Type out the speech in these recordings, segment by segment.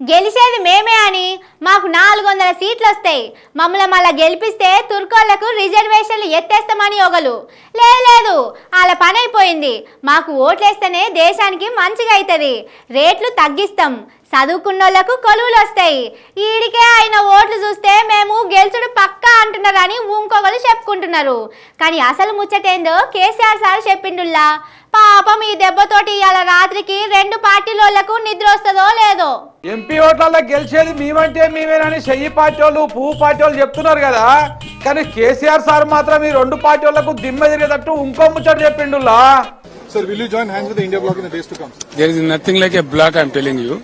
గెలిచేది మేమే అని మాకు నాలుగు వందల సీట్లు వస్తాయి మమ్మల్ని మళ్ళీ గెలిపిస్తే తుర్కోళ్ళకు రిజర్వేషన్లు ఎత్తేస్తామని ఒకలు లేదు లేదు వాళ్ళ పని అయిపోయింది మాకు ఓట్లేస్తేనే దేశానికి మంచిగా అవుతుంది రేట్లు తగ్గిస్తాం. చదువుకున్నోళ్ళకు కొలువులు వస్తాయి ఈడికే ఆయన ఓట్లు చూస్తే అంటున్నారని ఇంకొకరు చెప్పుకుంటున్నారు కానీ అసలు ముచ్చటేందో కేసీఆర్ సార్ చెప్పిండుల్లా పాపం ఈ దెబ్బతోటి ఇవాళ రాత్రికి రెండు పార్టీలోళ్ళకు నిద్ర వస్తుందో లేదో ఎంపీ ఓట్లలో గెలిచేది మేమంటే మేమేనని చెయ్యి పార్టీ వాళ్ళు పువ్వు పార్టీ వాళ్ళు చెప్తున్నారు కదా కానీ కేసీఆర్ సార్ మాత్రం ఈ రెండు పార్టీ వాళ్ళకు దిమ్మ తిరిగేటట్టు ఇంకో ముచ్చట చెప్పిండులా Sir, will you join hands with the India bloc in the days to come? There is nothing like a block, I'm telling you.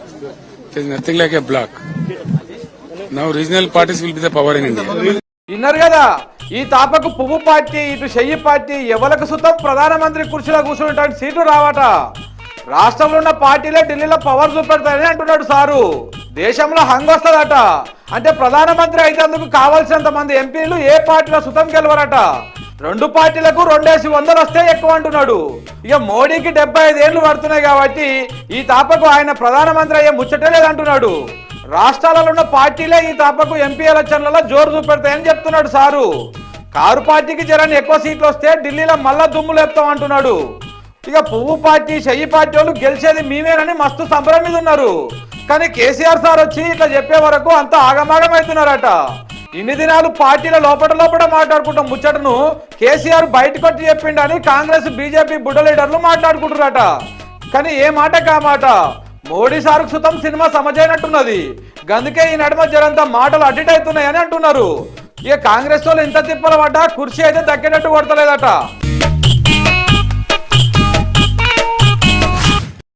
There is nothing like a block. Now regional parties will be the power in India. విన్నారు కదా ఈ తాపకు పువ్వు party ఇటు చెయ్యి party ఎవలకు సుతం ప్రధానమంత్రి కుర్చీలో కూర్చుంటానికి seat రావట. రాష్ట్రంలో ఉన్న పార్టీలే ఢిల్లీలో పవర్ చూపెడతాయని అంటున్నాడు సారు. దేశంలో హంగ్ వస్తుందట. అంటే ప్రధానమంత్రి అయితే అందుకు కావాల్సినంత మంది ఎంపీలు ఏ పార్టీలో సుతం గెలవరట. రెండు పార్టీలకు రెండేసి వందలు వస్తే ఎక్కువ అంటున్నాడు. ఇక మోడీకి డెబ్బై ఐదేళ్ళు పడుతున్నాయి కాబట్టి ఈ తాపకు ఆయన ప్రధానమంత్రి అయ్యే ముచ్చటే లేదంటున్నాడు. రాష్ట్రాలలో ఉన్న పార్టీలే ఈ తప్పకు ఎంపీ ఎలక్షన్లలో జోరు చూపెడతాయని చెప్తున్నాడు సారు. కారు పార్టీకి జరని ఎక్కువ సీట్లు వస్తే ఢిల్లీలో మళ్ళా దుమ్ము లేపుతాం అంటున్నాడు. ఇక పువ్వు పార్టీ చెయ్యి పార్టీ వాళ్ళు గెలిచేది మేమేనని మస్తు సంబరం మీద ఉన్నారు. కానీ కేసీఆర్ సార్ వచ్చి ఇట్లా చెప్పే వరకు అంత ఆగమాగమవుతున్నారట ఇన్ని దినాలు పార్టీల లోపల లోపల మాట్లాడుకుంటాం ముచ్చటను కేసీఆర్ బయటకు చెప్పిండని కాంగ్రెస్ బీజేపీ బుడ్డ లీడర్లు మాట్లాడుకుంటున్నారట. కానీ ఏ మాట కా మాట? మోడీ సార్కు సుతం సినిమా సమజైనట్టున్నది. గందుకే ఈ నడుమ జరంతా మాటలు అడ్డిట్ అవుతున్నాయని అంటున్నారు. ఇక కాంగ్రెస్ వాళ్ళు ఎంత తిప్పల కుర్చీ అయితే దక్కేటట్టు కొడతలేదట.